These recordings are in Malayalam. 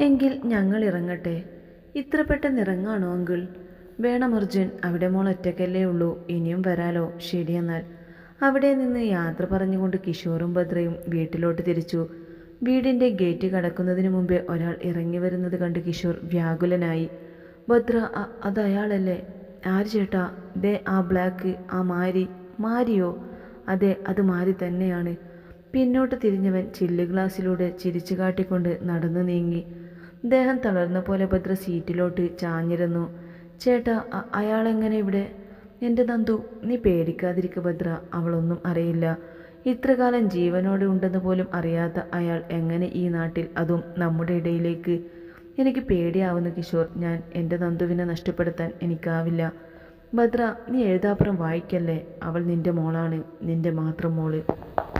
എങ്കിൽ ഞങ്ങൾ ഇറങ്ങട്ടെ. ഇത്ര പെട്ടെന്ന് ഇറങ്ങാണോ അങ്കിൾ? വേണം അവിടെ മോൾ ഒറ്റയ്ക്കല്ലേ ഉള്ളൂ ഇനിയും വരാലോ ശരിയെന്നാൽ. അവിടെ നിന്ന് യാത്ര പറഞ്ഞുകൊണ്ട് കിഷോറും ഭദ്രയും വീട്ടിലോട്ട് തിരിച്ചു. വീടിന്റെ ഗേറ്റ് കടക്കുന്നതിന് മുമ്പേ ഒരാൾ ഇറങ്ങി വരുന്നത് കണ്ട് കിഷോർ വ്യാകുലനായി. ഭദ്ര അത് അയാളല്ലേ ആര് ചേട്ടാ? ദേ ആ ബ്ലാക്ക് ആ മാരി. മാരിയോ? അതെ അത് മാരി തന്നെയാണ്. പിന്നോട്ട് തിരിഞ്ഞവൻ ചില്ല് ഗ്ലാസ്സിലൂടെ ചിരിച്ചു കാട്ടിക്കൊണ്ട് നടന്നു നീങ്ങി. ദേഹം തളർന്ന പോലെ ഭദ്ര സീറ്റിലോട്ട് ചാഞ്ഞിരുന്നു. ചേട്ടാ അയാളെങ്ങനെ ഇവിടെ? എന്റെ നന്ദു നീ പേടിക്കാതിരിക്ക ഭദ്ര അവളൊന്നും അറിയില്ല. ഇത്രകാലം ജീവനോടെ ഉണ്ടെന്ന് പോലും അറിയാത്ത അയാൾ എങ്ങനെ ഈ നാട്ടിൽ അതും നമ്മുടെ ഇടയിലേക്ക്? എനിക്ക് പേടിയാവുന്ന കിഷോർ. ഞാൻ എന്റെ നന്ദുവിനെ നഷ്ടപ്പെടുത്താൻ എനിക്കാവില്ല. ഭദ്ര നീ എഴുതാപ്പുറം വായിക്കല്ലേ? അവൾ നിന്റെ മോളാണ് നിന്റെ മാത്രം മോൾ.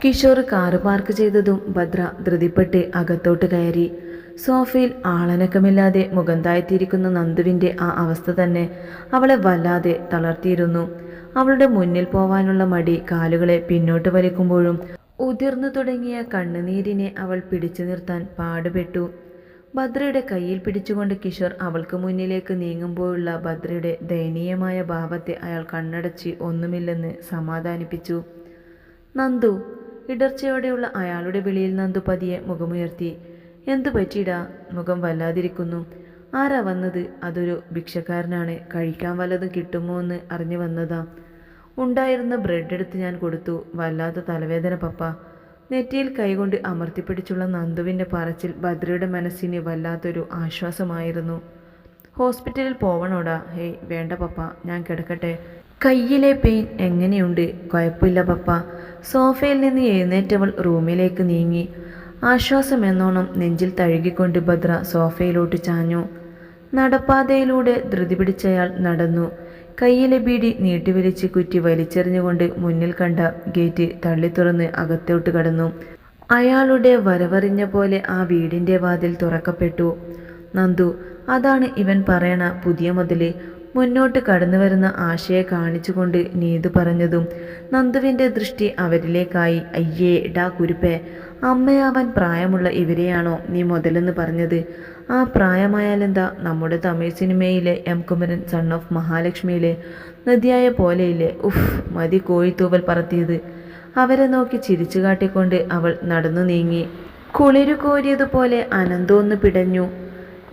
കിഷോർ കാറ് പാർക്ക് ചെയ്തതും ഭദ്ര ധൃതിപ്പെട്ട് അകത്തോട്ട് കയറി. സോഫയിൽ ആളനക്കമില്ലാതെ മുഖം താഴ്ത്തിയിരിക്കുന്ന നന്ദുവിന്റെ ആ അവസ്ഥ തന്നെ അവളെ വല്ലാതെ തളർത്തിയിരുന്നു. അവളുടെ മുന്നിൽ പോവാനുള്ള മടി കാലുകളെ പിന്നോട്ട് വലിക്കുമ്പോഴും ഉതിർന്നു തുടങ്ങിയ കണ്ണുനീരിനെ അവൾ പിടിച്ചു നിർത്താൻ പാടുപെട്ടു. ഭദ്രയുടെ കയ്യിൽ പിടിച്ചുകൊണ്ട് കിഷോർ അവൾക്ക് മുന്നിലേക്ക് നീങ്ങുമ്പോഴുള്ള ഭദ്രയുടെ ദയനീയമായ ഭാവത്തെ അയാൾ കണ്ണടച്ച് ഒന്നുമില്ലെന്ന് സമാധാനിപ്പിച്ചു. നന്ദു ഇടർച്ചയോടെയുള്ള അയാളുടെ വിളിയിൽ നന്ദു പതിയെ മുഖമുയർത്തി. എന്തു പറ്റിയിടാ? മുഖം വല്ലാതിരിക്കുന്നു. ആരാ വന്നത്? അതൊരു ഭിക്ഷക്കാരനാണ്. കഴിക്കാൻ വല്ലതും കിട്ടുമോ എന്ന് അറിഞ്ഞു വന്നതാ. ഉണ്ടായിരുന്ന ബ്രെഡ് എടുത്ത് ഞാൻ കൊടുത്തു. വല്ലാത്ത തലവേദന പപ്പ. നെറ്റിയിൽ കൈകൊണ്ട് അമർത്തിപ്പിടിച്ചുള്ള നന്ദുവിന്റെ പറച്ചിൽ ഭദ്രയുടെ മനസ്സിന് വല്ലാത്തൊരു ആശ്വാസമായിരുന്നു. ഹോസ്പിറ്റലിൽ പോവണോടാ? ഹേയ് വേണ്ട പപ്പ. ഞാൻ കിടക്കട്ടെ. കയ്യിലെ പെയിൻ എങ്ങനെയുണ്ട്? കുഴപ്പമില്ല പപ്പ. സോഫയിൽ നിന്ന് എഴുന്നേറ്റവൾ റൂമിലേക്ക് നീങ്ങി. ആശ്വാസം എന്നോണം നെഞ്ചിൽ തഴുകിക്കൊണ്ട് ഭദ്ര സോഫയിലോട്ട് ചാഞ്ഞു. നടപ്പാതയിലൂടെ ധൃതി പിടിച്ചയാൾ നടന്നു. കയ്യിലെ ബീഡി നീട്ടിവലിച്ച് കുറ്റി വലിച്ചെറിഞ്ഞുകൊണ്ട് മുന്നിൽ കണ്ട ഗേറ്റ് തള്ളി തുറന്ന് അകത്തോട്ട് കടന്നു. അയാളുടെ വരവറിഞ്ഞ പോലെ ആ വീടിന്റെ വാതിൽ തുറക്കപ്പെട്ടു. നന്ദു അതാണ് ഇവൻ പറയണ പുതിയ മുതൽ. മുന്നോട്ട് കടന്നു വരുന്ന ആശയെ കാണിച്ചുകൊണ്ട് നീതു പറഞ്ഞതും നന്ദുവിന്റെ ദൃഷ്ടി അവരിലേക്കായി. അയ്യേ ഡാ കുരുപ്പേ അമ്മയാവാൻ പ്രായമുള്ള ഇവരെയാണോ നീ മുതലെന്ന് പറഞ്ഞത്? ആ പ്രായമായാലെന്താ നമ്മുടെ തമിഴ് സിനിമയിലെ എം കുമരൻ സൺ ഓഫ് മഹാലക്ഷ്മിയിലെ നദിയായ പോലെയില്ലേ? ഉഫ് മതി കോഴിത്തൂവൽ പറത്തിയത്. അവരെ നോക്കി ചിരിച്ചു കാട്ടിക്കൊണ്ട് അവൾ നടന്നു നീങ്ങി. കുളിരു കോരിയതുപോലെ അനന്തോന്ന് പിടഞ്ഞു.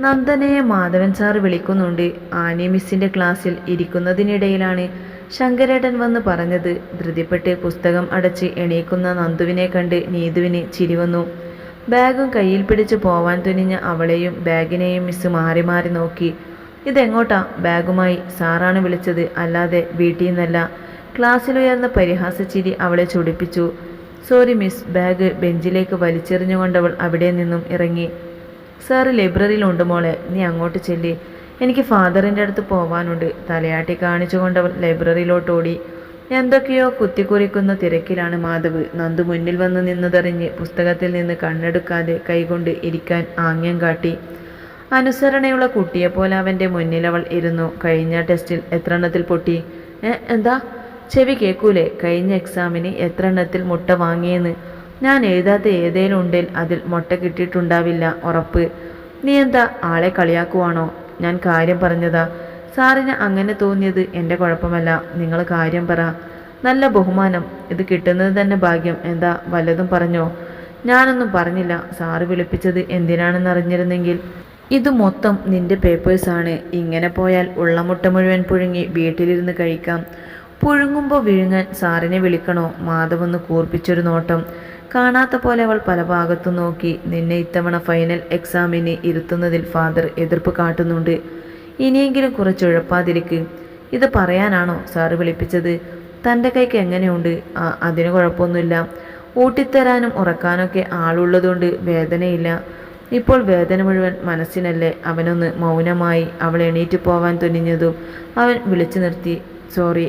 നന്ദനയെ മാധവൻ സാർ വിളിക്കുന്നുണ്ട്. ആനി മിസ്സിന്റെ ക്ലാസ്സിൽ ഇരിക്കുന്നതിനിടയിലാണ് ശങ്കരേട്ടൻ വന്ന് പറഞ്ഞത് ധൃതിപ്പെട്ട് പുസ്തകം അടച്ച് എണീക്കുന്ന നന്ദുവിനെ കണ്ട് നീതുവിന് ചിരി വന്നു. ബാഗും കയ്യിൽ പിടിച്ച് പോവാൻ തുനിഞ്ഞ അവളെയും ബാഗിനെയും മിസ് മാറി മാറി നോക്കി. ഇതെങ്ങോട്ടാ? ബാഗുമായി സാറാണ് വിളിച്ചത്. അല്ലാതെ വീട്ടിൽ നിന്നല്ല. ക്ലാസ്സിലുയർന്ന പരിഹാസച്ചിരി അവളെ ചൊടിപ്പിച്ചു. സോറി മിസ് ബാഗ് ബെഞ്ചിലേക്ക് വലിച്ചെറിഞ്ഞുകൊണ്ടവൾ അവിടെ നിന്നും ഇറങ്ങി. സാറ് ലൈബ്രറിയിലുണ്ട് മോളെ. നീ അങ്ങോട്ട് ചെല്ലി. എനിക്ക് ഫാദറിന്റെ അടുത്ത് പോവാനുണ്ട്. തലയാട്ടി കാണിച്ചുകൊണ്ട് ലൈബ്രറിയിലോട്ട് ഓടി എന്തൊക്കെയോ കുത്തിക്കുറിക്കുന്ന തിരക്കിലാണ് മാധവ്. നന്ദു മുന്നിൽ വന്ന് നിന്നതറിഞ്ഞ് പുസ്തകത്തിൽ നിന്ന് കണ്ണെടുക്കാതെ കൈകൊണ്ട് ഇരിക്കാൻ ആംഗ്യം കാട്ടി. അനുസരണയുള്ള കുട്ടിയെപ്പോലെ അവന്റെ മുന്നിൽ അവൾ ഇരുന്നു. കഴിഞ്ഞ ടെസ്റ്റിൽ എത്ര എണ്ണത്തിൽ പൊട്ടി എന്താ? ചെവി കേൾക്കൂലേ കഴിഞ്ഞ എക്സാമിന് എത്ര എണ്ണത്തിൽ മുട്ട വാങ്ങിയെന്ന്? ഞാൻ എഴുതാത്ത ഏതേലും ഉണ്ടെങ്കിൽ അതിൽ മുട്ട കിട്ടിയിട്ടുണ്ടാവില്ല. ഉറപ്പ്. നീ എന്താ? ആളെ കളിയാക്കുവാണോ? ഞാൻ കാര്യം പറഞ്ഞതാ. സാറിന് അങ്ങനെ തോന്നിയത് എന്റെ കുഴപ്പമല്ല. നിങ്ങൾ കാര്യം പറ. നല്ല ബഹുമാനം. ഇത് കിട്ടുന്നത് തന്നെ ഭാഗ്യം. എന്താ വല്ലതും പറഞ്ഞോ? ഞാനൊന്നും പറഞ്ഞില്ല. സാറ് വിളിപ്പിച്ചത് എന്തിനാണെന്ന് അറിഞ്ഞിരുന്നെങ്കിൽ. ഇത് മൊത്തം നിന്റെ പേപ്പേഴ്സാണ് ഇങ്ങനെ പോയാൽ ഉള്ളമുട്ട മുഴുവൻ പുഴുങ്ങി വീട്ടിലിരുന്ന് കഴിക്കാം. പുഴുങ്ങുമ്പോൾ വിഴുങ്ങാൻ സാറിനെ വിളിക്കണോ? മാധവെന്ന് കൂർപ്പിച്ചൊരു നോട്ടം. കാണാത്ത പോലെ അവൾ പല ഭാഗത്തും നോക്കി. നിന്നെ ഇത്തവണ ഫൈനൽ എക്സാമിന് ഇരുത്തുന്നതിൽ ഫാദർ എതിർപ്പ് കാട്ടുന്നുണ്ട്. ഇനിയെങ്കിലും കുറച്ച് ഉഴപ്പാതിരിക്ക്. ഇത് പറയാനാണോ സാറ് വിളിപ്പിച്ചത്? തന്റെ കൈക്ക് എങ്ങനെയുണ്ട്? അതിന് കുഴപ്പമൊന്നുമില്ല. ഊട്ടിത്തരാനും ഉറക്കാനൊക്കെ ആളുള്ളതുകൊണ്ട് വേദനയില്ല. ഇപ്പോൾ വേദന മുഴുവൻ മനസ്സിനല്ലേ. അവനൊന്ന് മൗനമായി അവൾ എണീറ്റ് പോവാൻ തുനിഞ്ഞതും അവൻ വിളിച്ചു നിർത്തി. സോറി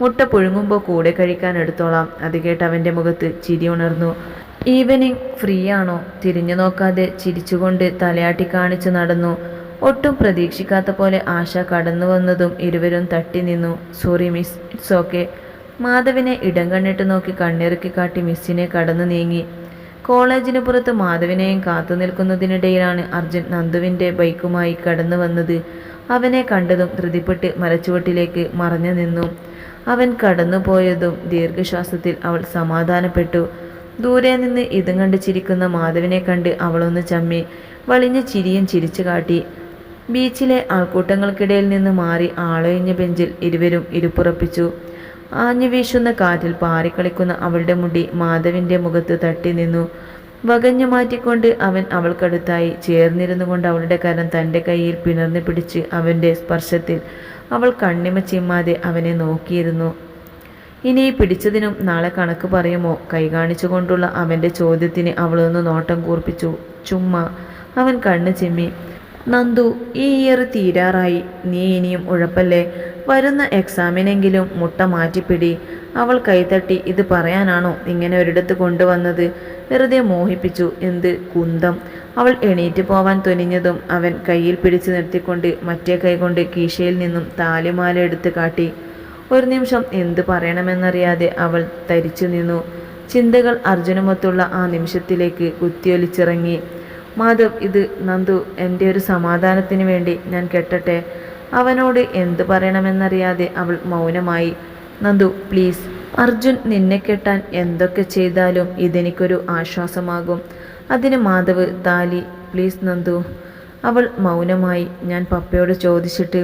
മുട്ട പുഴുങ്ങുമ്പോൾ കൂടെ കഴിക്കാൻ എടുത്തോളാം. അത് കേട്ട് അവന്റെ മുഖത്ത് ചിരി ഉണർന്നു. ഈവനിങ് ഫ്രീ ആണോ? തിരിഞ്ഞു നോക്കാതെ ചിരിച്ചുകൊണ്ട് തലയാട്ടി കാണിച്ചു നടന്നു. ഒട്ടും പ്രതീക്ഷിക്കാത്ത പോലെ ആശ കടന്നു വന്നതും ഇരുവരും തട്ടി നിന്നു. സോറി മിസ് ഇറ്റ്സ് ഓക്കെ മാധവിനെ ഇടം കണ്ണിട്ട് നോക്കി കണ്ണിറുക്കി കാട്ടി മിസ്സിനെ കടന്നു നീങ്ങി. കോളേജിന് പുറത്ത് മാധവിനെയും കാത്തു നിൽക്കുന്നതിനിടയിലാണ് അർജുൻ നന്ദുവിന്റെ ബൈക്കുമായി കടന്നു വന്നത്. അവനെ കണ്ടതും ധൃതിപ്പെട്ട് മരച്ചുവട്ടിലേക്ക് മറഞ്ഞു നിന്നു. അവൻ കടന്നുപോയതും ദീർഘശ്വാസത്തിൽ അവൾ സമാധാനപ്പെട്ടു. ദൂരെ നിന്ന് ഇതും കണ്ട് ചിരിക്കുന്ന മാധവിനെ കണ്ട് അവളൊന്ന് ചമ്മി വളിഞ്ഞ ചിരിയും ചിരിച്ചു കാട്ടി. ബീച്ചിലെ ആൾക്കൂട്ടങ്ങൾക്കിടയിൽ നിന്ന് മാറി ആളൊഴിഞ്ഞ ബെഞ്ചിൽ ഇരുവരും ഇരുപ്പുറപ്പിച്ചു. ആഞ്ഞു വീശുന്ന കാറ്റിൽ പാറിക്കളിക്കുന്ന അവളുടെ മുടി മാധവിന്റെ മുഖത്ത് തട്ടി നിന്നു. വകഞ്ഞു മാറ്റിക്കൊണ്ട് അവൻ അവൾക്കടുത്തായി ചേർന്നിരുന്നു കൊണ്ട് അവളുടെ കരം തന്റെ കയ്യിൽ പിണർന്നു പിടിച്ച് അവന്റെ സ്പർശത്തിൽ അവൾ കണ്ണിമ ചിമ്മാതെ അവനെ നോക്കിയിരുന്നു. ഇനി പിടിച്ചതിനും നാളെ കണക്ക് പറയുമോ? കൈ കാണിച്ചുകൊണ്ടുള്ള അവന്റെ ചോദ്യത്തിന് അവളൊന്ന് നോട്ടം കൂർപ്പിച്ചു. ചുമ്മാ അവൻ കണ്ണ് ചിമ്മി. നന്ദു ഈ ഇയർ തീരാറായി. നീ ഇനിയും ഉഴപ്പല്ലേ? വരുന്ന എക്സാമിനെങ്കിലും മുട്ട മാറ്റിപ്പിടി. അവൾ കൈതട്ടി ഇത് പറയാനാണോ ഇങ്ങനെ ഒരിടത്ത് കൊണ്ടുവന്നത്? വെറുതെ മോഹിപ്പിച്ചു. എന്ത് കുന്തം. അവൾ എണീറ്റ് പോവാൻ തുനിഞ്ഞതും അവൻ കയ്യിൽ പിടിച്ചു നിർത്തിക്കൊണ്ട് മറ്റേ കൈകൊണ്ട് കീശയിൽ നിന്നും താലിമാല എടുത്ത് കാട്ടി. ഒരു നിമിഷം എന്ത് പറയണമെന്നറിയാതെ അവൾ തരിച്ചു നിന്നു. ചിന്തകൾ അർജുനമൊത്തുള്ള ആ നിമിഷത്തിലേക്ക് കുത്തിയൊലിച്ചിറങ്ങി. മാധവ് ഇത് നന്ദു എന്റെ ഒരു സമാധാനത്തിന് വേണ്ടി ഞാൻ കെട്ടട്ടെ. അവനോട് എന്ത് പറയണമെന്നറിയാതെ അവൾ മൗനമായി നന്ദു പ്ലീസ് അർജുൻ നിന്നെ കെട്ടാൻ എന്തൊക്കെ ചെയ്താലും ഇതെനിക്കൊരു ആശ്വാസമാകും. അതിന് മാധവ് താലി പ്ലീസ് നന്ദു. അവൾ മൗനമായി ഞാൻ പപ്പയോട് ചോദിച്ചിട്ട്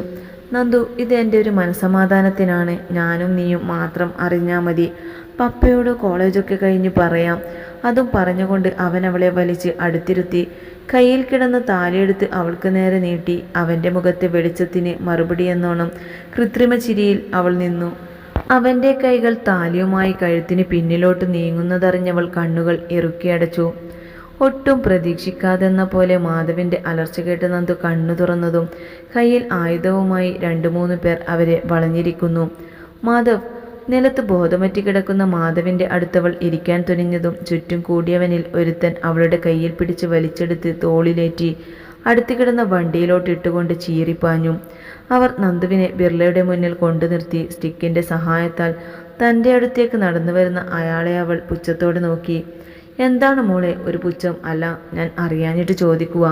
നന്ദു ഇത് എന്റെ ഒരു മനസമാധാനത്തിനാണ് ഞാനും നീയും മാത്രം അറിഞ്ഞാൽ മതി. പപ്പയോട് കോളേജൊക്കെ കഴിഞ്ഞ് പറയാം. അതും പറഞ്ഞുകൊണ്ട് അവൻ അവളെ വലിച്ച് അടുത്തിരുത്തി. കയ്യിൽ കിടന്ന താലിയെടുത്ത് അവൾക്ക് നേരെ നീട്ടി അവന്റെ മുഖത്തെ വെളിച്ചത്തിന് മറുപടി എന്നോണം കൃത്രിമ ചിരിയിൽ അവൾ നിന്നു. അവന്റെ കൈകൾ താലിയുമായി കഴുത്തിന് പിന്നിലോട്ട് നീങ്ങുന്നതറിഞ്ഞവൾ കണ്ണുകൾ ഇറുക്കിയടച്ചു ഒട്ടും പ്രതീക്ഷിക്കാതെന്ന പോലെ മാധവിന്റെ അലർച്ച കേട്ട് നന്ദു കണ്ണു തുറന്നതും കയ്യിൽ ആയുധവുമായി രണ്ടു മൂന്ന് പേർ അവരെ വളഞ്ഞിരിക്കുന്നു. മാധവ് നിലത്ത് ബോധമറ്റി കിടക്കുന്ന മാധവിന്റെ അടുത്തവൾ ഇരിക്കാൻ തുനിഞ്ഞതും ചുറ്റും കൂടിയവനിൽ ഒരുത്തൻ അവളുടെ കയ്യിൽ പിടിച്ച് വലിച്ചെടുത്ത് തോളിലേറ്റി അടുത്ത് കിടന്ന വണ്ടിയിലോട്ട് ഇട്ടുകൊണ്ട് ചീറിപ്പാഞ്ഞു. അവർ നന്ദുവിനെ ബിർളയുടെ മുന്നിൽ കൊണ്ടു നിർത്തി സ്റ്റിക്കിന്റെ സഹായത്താൽ തന്റെ അടുത്തേക്ക് നടന്നു വരുന്ന അയാളെ അവൾ പുച്ഛത്തോടെ നോക്കി. എന്താണ് മോളെ ഒരു പുച്ഛം? അല്ല ഞാൻ അറിയാഞ്ഞിട്ട് ചോദിക്കുക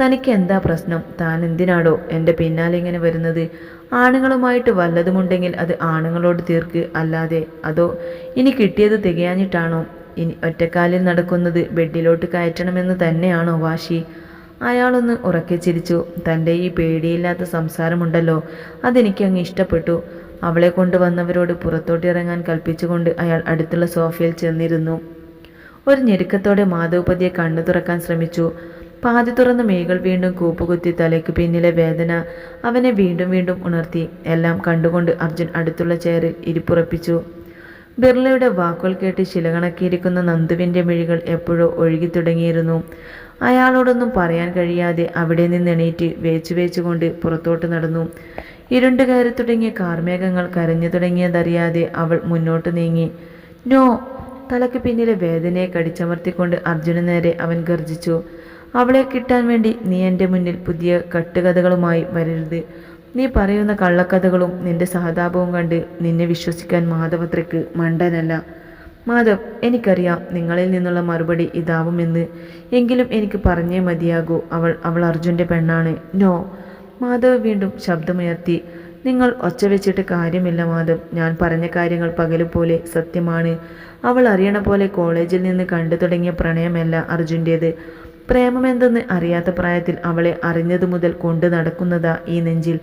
തനിക്ക് എന്താ പ്രശ്നം? താൻ എന്തിനാടോ എന്റെ പിന്നാലെ ഇങ്ങനെ വരുന്നത്? ആണുങ്ങളുമായിട്ട് വല്ലതുമുണ്ടെങ്കിൽ അത് ആണുങ്ങളോട് തീർക്ക് അല്ലാതെ അതോ ഇനി കിട്ടിയത് തികയാഞ്ഞിട്ടാണോ? ഇനി ഒറ്റക്കാലിൽ നടക്കുന്നത് ബെഡിലോട്ട് കയറ്റണമെന്ന് തന്നെയാണോ വാശി? അയാളൊന്ന് ഉറക്കെ ചിരിച്ചു. തന്റെ ഈ പേടിയില്ലാത്ത സംസാരമുണ്ടല്ലോ. അതെനിക്ക് അങ്ങ് ഇഷ്ടപ്പെട്ടു. അവളെ കൊണ്ടുവന്നവരോട് പുറത്തോട്ടിറങ്ങാൻ കൽപ്പിച്ചുകൊണ്ട് അയാൾ അടുത്തുള്ള സോഫയിൽ ചെന്നിരുന്നു. ഒരു ഞെരുക്കത്തോടെ മാധവപതിയെ കണ്ണു തുറക്കാൻ ശ്രമിച്ചു. പാതി തുറന്ന മേകൾ വീണ്ടും കൂപ്പുകുത്തി തലയ്ക്ക് പിന്നിലെ വേദന അവനെ വീണ്ടും വീണ്ടും ഉണർത്തി. എല്ലാം കണ്ടുകൊണ്ട് അർജുൻ അടുത്തുള്ള ചെയറിൽ ഇരിപ്പുറപ്പിച്ചു. ബിർളയുടെ വാക്കുകൾ കേട്ട് ശിലകണക്കിയിരിക്കുന്ന നന്ദുവിന്റെ മിഴികൾ എപ്പോഴോ ഒഴുകി തുടങ്ങിയിരുന്നു അയാളോടൊന്നും പറയാൻ കഴിയാതെ അവിടെ നിന്ന് എണീറ്റ് വേച്ചു വേച്ചുകൊണ്ട് പുറത്തോട്ട് നടന്നു. ഇരുണ്ട് കയറി തുടങ്ങിയ കാർമേഘങ്ങൾ കരഞ്ഞു തുടങ്ങിയതറിയാതെ അവൾ മുന്നോട്ട് നീങ്ങി. നോ തലയ്ക്ക് പിന്നിലെ വേദനയെ കടിച്ചമർത്തിക്കൊണ്ട് അർജുന നേരെ അവൻ ഗർജിച്ചു. അവളെ കിട്ടാൻ വേണ്ടി നീ എന്റെ മുന്നിൽ പുതിയ കട്ടുകഥകളുമായി വരരുത്. നീ പറയുന്ന കള്ളക്കഥകളും നിന്റെ സഹതാപവും കണ്ട് നിന്നെ വിശ്വസിക്കാൻ മാധവത്രയ്ക്ക് മണ്ടനല്ല. മാധവ് എനിക്കറിയാം നിങ്ങളിൽ നിന്നുള്ള മറുപടി ഇതാവുമെന്ന് എങ്കിലും എനിക്ക് പറഞ്ഞേ മതിയാകൂ. അവൾ അവൾ അർജുന്റെ പെണ്ണാണ്. നോ. മാധവ് വീണ്ടും ശബ്ദമുയർത്തി. നിങ്ങൾ ഒച്ച വെച്ചിട്ട് കാര്യമില്ല മാധവ്. ഞാൻ പറഞ്ഞ കാര്യങ്ങൾ പകലുപോലെ സത്യമാണ്. അവൾ അറിയണ പോലെ കോളേജിൽ നിന്ന് കണ്ടു തുടങ്ങിയ പ്രണയമല്ല അർജുന്റേത് പ്രേമമെന്തെന്ന് അറിയാത്ത പ്രായത്തിൽ അവളെ അറിഞ്ഞതു മുതൽ കൊണ്ടു നടക്കുന്നതാ ഈ നെഞ്ചിൽ.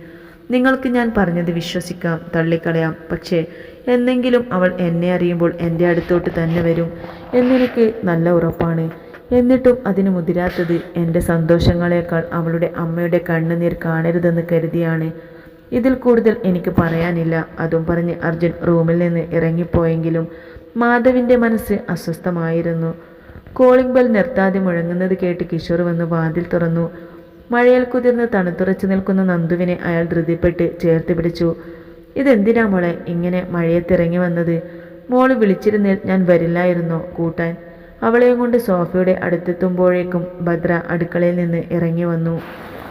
നിങ്ങൾക്ക് ഞാൻ പറഞ്ഞത് വിശ്വസിക്കാം തള്ളിക്കളയാം. പക്ഷേ എന്നെങ്കിലും അവൾ എന്നെ അറിയുമ്പോൾ എന്റെ അടുത്തോട്ട് തന്നെ വരും. എന്നെനിക്ക് നല്ല ഉറപ്പാണ്. എന്നിട്ടും അതിന് മുതിരാത്തത് എന്റെ സന്തോഷങ്ങളെക്കാൾ അവളുടെ അമ്മയുടെ കണ്ണുനീർ കാണരുതെന്ന് കരുതിയാണ്. ഇതിൽ കൂടുതൽ എനിക്ക് പറയാനില്ല. അതും പറഞ്ഞ് അർജുൻ റൂമിൽ നിന്ന് ഇറങ്ങിപ്പോയെങ്കിലും മാധവിന്റെ മനസ്സ് അസ്വസ്ഥമായിരുന്നു. കോളിംഗ് ബെൽ നിർത്താതെ മുഴങ്ങുന്നത് കേട്ട് കിഷോർ വന്ന് വാതിൽ തുറന്നു. മഴയിൽ കുതിർന്ന് തണുത്തുറച്ചു നിൽക്കുന്ന നന്ദുവിനെ അയാൾ ധൃതിപ്പെട്ട് ചേർത്ത് പിടിച്ചു. ഇതെന്തിനാ മോളെ ഇങ്ങനെ മഴയത്തിറങ്ങി വന്നത്? മോൾ വിളിച്ചിരുന്നേൽ ഞാൻ വരില്ലായിരുന്നോ കൂട്ടാൻ. അവളെയും കൊണ്ട് സോഫയുടെ അടുത്തെത്തുമ്പോഴേക്കും ഭദ്ര അടുക്കളയിൽ നിന്ന് ഇറങ്ങി വന്നു.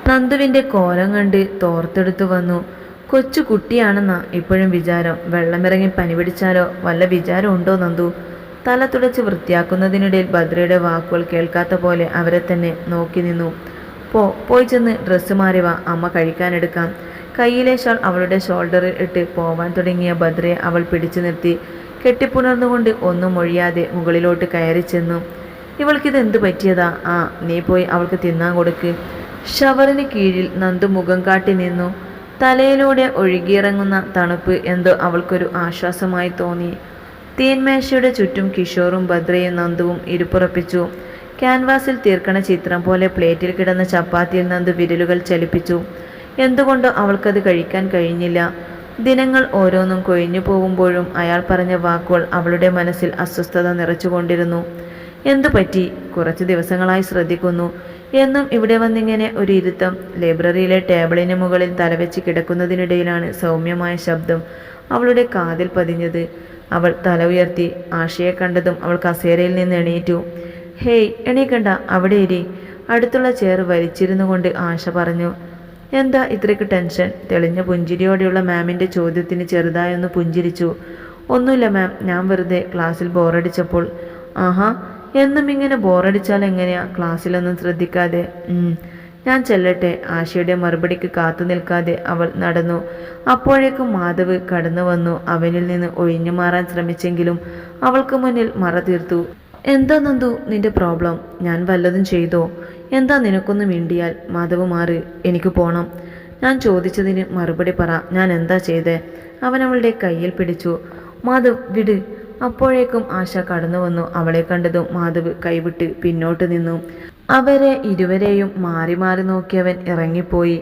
നന്ദുവിന്റെ കോലം കണ്ട് തോർത്തെടുത്തു വന്നു. കൊച്ചു കുട്ടിയാണെന്നാ ഇപ്പോഴും വിചാരം. വെള്ളമിറങ്ങി പനി പിടിച്ചാലോ? വല്ല വിചാരം ഉണ്ടോ നന്ദു? തല തുടച്ച് വൃത്തിയാക്കുന്നതിനിടയിൽ ഭദ്രയുടെ വാക്കുകൾ കേൾക്കാത്ത പോലെ അവരെ തന്നെ നോക്കി നിന്നു. പോ പോയി ചെന്ന് ഡ്രസ്സ് മാറി വാ അമ്മ കഴിക്കാനെടുക്കാം കയ്യിലെ ഷാൾ അവളുടെ ഷോൾഡറിൽ ഇട്ട് പോവാൻ തുടങ്ങിയ ഭദ്രയെ അവൾ പിടിച്ചു നിർത്തി കെട്ടിപ്പുണർന്നുകൊണ്ട് ഒന്നും ഒഴിയാതെ മുകളിലോട്ട് കയറി ചെന്നു. ഇവൾക്കിത് എന്ത് പറ്റിയതാ? ആ നീ പോയി അവൾക്ക് തിന്നാൻ കൊടുക്ക്. ഷവറിന് കീഴിൽ നന്ദു മുഖം കാട്ടി നിന്നു. തലയിലൂടെ ഒഴുകിയിറങ്ങുന്ന തണുപ്പ് എന്തോ അവൾക്കൊരു ആശ്വാസമായി തോന്നി. തീൻമേശയുടെ ചുറ്റും കിഷോറും ഭദ്രയും നന്ദുവും ഇരുപ്പുറപ്പിച്ചു. ക്യാൻവാസിൽ തീർക്കണ ചിത്രം പോലെ പ്ലേറ്റിൽ കിടന്ന ചപ്പാത്തിയിൽ നന്ദു വിരലുകൾ ചലിപ്പിച്ചു. എന്തുകൊണ്ടോ അവൾക്കത് കഴിക്കാൻ കഴിഞ്ഞില്ല. ദിനങ്ങൾ ഓരോന്നും കൊഴിഞ്ഞു പോകുമ്പോഴും അയാൾ പറഞ്ഞ വാക്കുകൾ അവളുടെ മനസ്സിൽ അസ്വസ്ഥത നിറച്ചുകൊണ്ടിരുന്നു. എന്തു പറ്റി? കുറച്ച് ദിവസങ്ങളായി ശ്രദ്ധിക്കുന്നു. എന്നും ഇവിടെ വന്നിങ്ങനെ ഒരു ഇരുത്തം. ലൈബ്രറിയിലെ ടേബിളിന് മുകളിൽ തലവെച്ച് കിടക്കുന്നതിനിടയിലാണ് സൗമ്യമായ ശബ്ദം അവളുടെ കാതിൽ പതിഞ്ഞത്. അവൾ തല ഉയർത്തി ആഷയെ കണ്ടതും അവൾ കസേരയിൽ നിന്ന് എണീറ്റു. ഹേയ് എണീക്കണ്ട അവിടെ ഇരി. അടുത്തുള്ള ചെയർ വലിച്ചിരുന്നു കൊണ്ട് ആശ പറഞ്ഞു എന്താ ഇത്രയ്ക്ക് ടെൻഷൻ? തെളിഞ്ഞ പുഞ്ചിരിയോടെയുള്ള മാമിന്റെ ചോദ്യത്തിന് ചെറുതായൊന്ന് പുഞ്ചിരിച്ചു. ഒന്നുമില്ല മാം ഞാൻ വെറുതെ ക്ലാസ്സിൽ ബോറടിച്ചപ്പോൾ. ആഹാ എന്നും ഇങ്ങനെ ബോറടിച്ചാൽ എങ്ങനെയാ? ക്ലാസ്സിലൊന്നും ശ്രദ്ധിക്കാതെ. ഞാൻ ചെല്ലട്ടെ. ആശയുടെ മറുപടിക്ക് കാത്തു നിൽക്കാതെ അവൾ നടന്നു. അപ്പോഴേക്കും മാധവ് കടന്നു വന്നു. അവനിൽ നിന്ന് ഒഴിഞ്ഞു മാറാൻ ശ്രമിച്ചെങ്കിലും അവൾക്ക് മുന്നിൽ മറ തീർത്തു. എന്താ നന്ദു നിന്റെ പ്രോബ്ലം? ഞാൻ വല്ലതും ചെയ്തോ? എന്താ നിനക്കൊന്ന് മിണ്ടിയാൽ? മാധവ് മാറി. എനിക്ക് പോണം. ഞാൻ ചോദിച്ചതിന് മറുപടി പറ. ഞാൻ എന്താ ചെയ്തേ? അവൻ അവളുടെ കയ്യിൽ പിടിച്ചു. മാധവ് വിട്. അപ്പോഴേക്കും ആശ കടന്നു വന്നു. അവളെ കണ്ടതും മാധവ് കൈവിട്ട് പിന്നോട്ട് നിന്നു. അവരെ ഇരുവരെയും മാറി മാറി നോക്കിയവൻ ഇറങ്ങിപ്പോയി.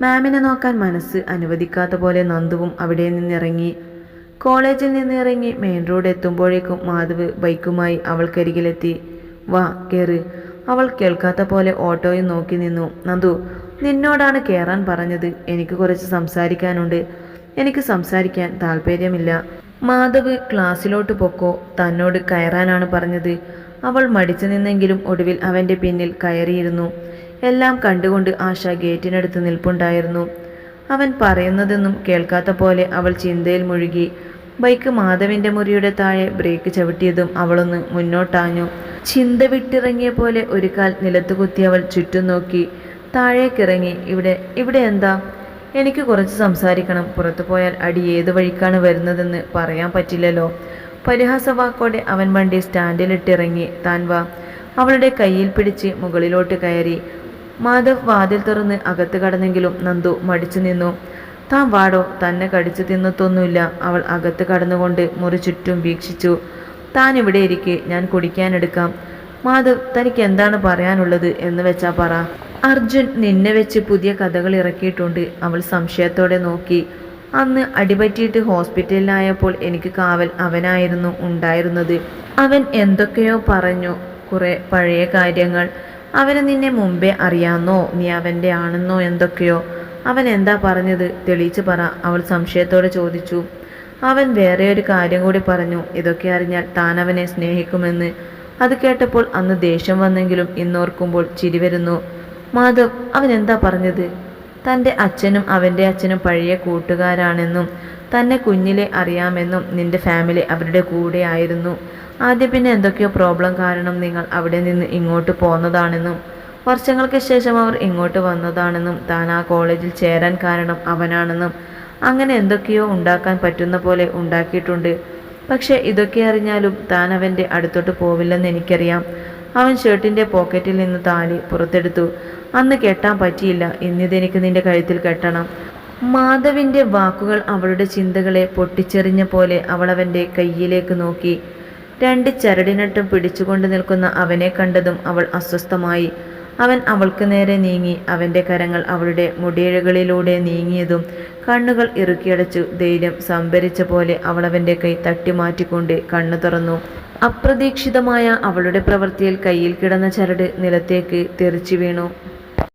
മാമിനെ നോക്കാൻ മനസ്സ് അനുവദിക്കാത്ത പോലെ നന്ദുവും അവിടെ നിന്നിറങ്ങി. കോളേജിൽ നിന്നിറങ്ങി മെയിൻ റോഡ് എത്തുമ്പോഴേക്കും മാധവ് ബൈക്കുമായി അവൾക്കരികിലെത്തി. വാ കേറ്. അവൾ കേൾക്കാത്ത പോലെ ഓട്ടോയും നോക്കി നിന്നു. നന്ദു നിന്നോടാണ് കയറാൻ പറഞ്ഞത്. എനിക്ക് കുറച്ച് സംസാരിക്കാനുണ്ട്. എനിക്ക് സംസാരിക്കാൻ താല്പര്യമില്ല. മാധവ് ക്ലാസ്സിലോട്ട് പൊക്കോ. തന്നോട് കയറാനാണ് പറഞ്ഞത്. അവൾ മടിച്ചു നിന്നെങ്കിലും ഒടുവിൽ അവന്റെ പിന്നിൽ കയറിയിരുന്നു. എല്ലാം കണ്ടുകൊണ്ട് ആശ ഗേറ്റിനടുത്ത് നിൽപ്പുണ്ടായിരുന്നു. അവൻ പറയുന്നതെന്നും കേൾക്കാത്ത പോലെ അവൾ ചിന്തയിൽ മുഴുകി. ബൈക്ക് മാധവിന്റെ മുറിയുടെ താഴെ ബ്രേക്ക് ചവിട്ടിയതും അവളൊന്ന് മുന്നോട്ടാഞ്ഞു. ചിന്ത വിട്ടിറങ്ങിയ പോലെ ഒരു കാൽ നിലത്ത് കുത്തി അവൾ ചുറ്റും നോക്കി. താഴേക്കിറങ്ങി. ഇവിടെ ഇവിടെ എന്താ? എനിക്ക് കുറച്ച് സംസാരിക്കണം. പുറത്തു പോയാൽ അടി ഏത് വഴിക്കാണ് വരുന്നതെന്ന് പറയാൻ പറ്റില്ലല്ലോ. പരിഹാസവാക്കോടെ അവൻ വണ്ടി സ്റ്റാൻഡിലിട്ടിറങ്ങി. താൻ വാ. അവളുടെ കയ്യിൽ പിടിച്ച് മുകളിലോട്ട് കയറി. മാധവ് വാതിൽ തുറന്ന് അകത്ത് കടന്നെങ്കിലും നന്ദു മടിച്ചു നിന്നു. താൻ വാടോ. തന്നെ കടിച്ചു തിന്നത്തൊന്നുമില്ല. അവൾ അകത്ത് കടന്നുകൊണ്ട് മുറി ചുറ്റും വീക്ഷിച്ചു. താൻ ഇവിടെ ഇരിക്കെ. ഞാൻ കുടിക്കാനെടുക്കാം. മാധവ് തനിക്ക് എന്താണ് പറയാനുള്ളത്? എന്ന് വെച്ചാ പറ. അർജുൻ നിന്നെ വെച്ച് പുതിയ കഥകൾ ഇറക്കിയിട്ടുണ്ട്. അവൾ സംശയത്തോടെ നോക്കി. അന്ന് അടിപറ്റിയിട്ട് ഹോസ്പിറ്റലിലായപ്പോൾ എനിക്ക് കാവൽ അവനായിരുന്നു ഉണ്ടായിരുന്നത്. അവൻ എന്തൊക്കെയോ പറഞ്ഞു. കുറെ പഴയ കാര്യങ്ങൾ. അവന് നിന്നെ മുമ്പേ അറിയാന്നോ? നീ അവന്റെ ആണെന്നോ എന്തൊക്കെയോ? അവൻ എന്താ പറഞ്ഞത്? തെളിയിച്ച് പറ. അവൾ സംശയത്തോടെ ചോദിച്ചു. അവൻ വേറെ ഒരു കാര്യം കൂടി പറഞ്ഞു. ഇതൊക്കെ അറിഞ്ഞാൽ താൻ അവനെ സ്നേഹിക്കുമെന്ന്. അത് കേട്ടപ്പോൾ അന്ന് ദേഷ്യം വന്നെങ്കിലും ഇന്നോർക്കുമ്പോൾ ചിരി വരുന്നു. മാധവ് അവൻ എന്താ പറഞ്ഞത്? തന്റെ അച്ഛനും അവന്റെ അച്ഛനും പഴയ കൂട്ടുകാരാണെന്നും തന്നെ കുഞ്ഞിലെ അറിയാമെന്നും നിന്റെ ഫാമിലി അവരുടെ കൂടെ ആയിരുന്നു. ആദ്യം പിന്നെ എന്തൊക്കെയോ പ്രോബ്ലം കാരണം നിങ്ങൾ അവിടെ നിന്ന് ഇങ്ങോട്ട് പോന്നതാണെന്നും വർഷങ്ങൾക്ക് ശേഷം അവർ ഇങ്ങോട്ട് വന്നതാണെന്നും താൻ ആ കോളേജിൽ ചേരാൻ കാരണം അവനാണെന്നും അങ്ങനെ എന്തൊക്കെയോ ഉണ്ടാക്കാൻ പറ്റുന്ന പോലെ ഉണ്ടാക്കിയിട്ടുണ്ട്. പക്ഷേ ഇതൊക്കെ അറിഞ്ഞാലും താൻ അവന്റെ അടുത്തോട്ട് പോവില്ലെന്ന് എനിക്കറിയാം. അവൻ ഷർട്ടിന്റെ പോക്കറ്റിൽ നിന്ന് താലി പുറത്തെടുത്തു. അന്ന് കെട്ടാൻ പറ്റിയില്ല. ഇന്നിതെനിക്ക് നിന്റെ കഴുത്തിൽ കെട്ടണം. മാധവിന്റെ വാക്കുകൾ അവളുടെ ചിന്തകളെ പൊട്ടിച്ചെറിഞ്ഞ പോലെ അവൾ അവന്റെ കയ്യിലേക്ക് നോക്കി. രണ്ട് ചരടിനട്ടും പിടിച്ചുകൊണ്ട് നിൽക്കുന്ന അവനെ കണ്ടതും അവൾ അസ്വസ്ഥമായി. അവൻ അവൾക്ക് നേരെ നീങ്ങി. അവന്റെ കരങ്ങൾ അവളുടെ മുടിയഴകളിലൂടെ നീങ്ങിയതും കണ്ണുകൾ ഇറുക്കിയടച്ചു. ധൈര്യം സംഭരിച്ച പോലെ അവൾ അവന്റെ കൈ തട്ടിമാറ്റിക്കൊണ്ട് കണ്ണു തുറന്നു. അപ്രതീക്ഷിതമായ അവളുടെ പ്രവൃത്തിയിൽ കയ്യിൽ കിടന്ന ചരട് നിലത്തേക്ക് തെറിച്ചു വീണു.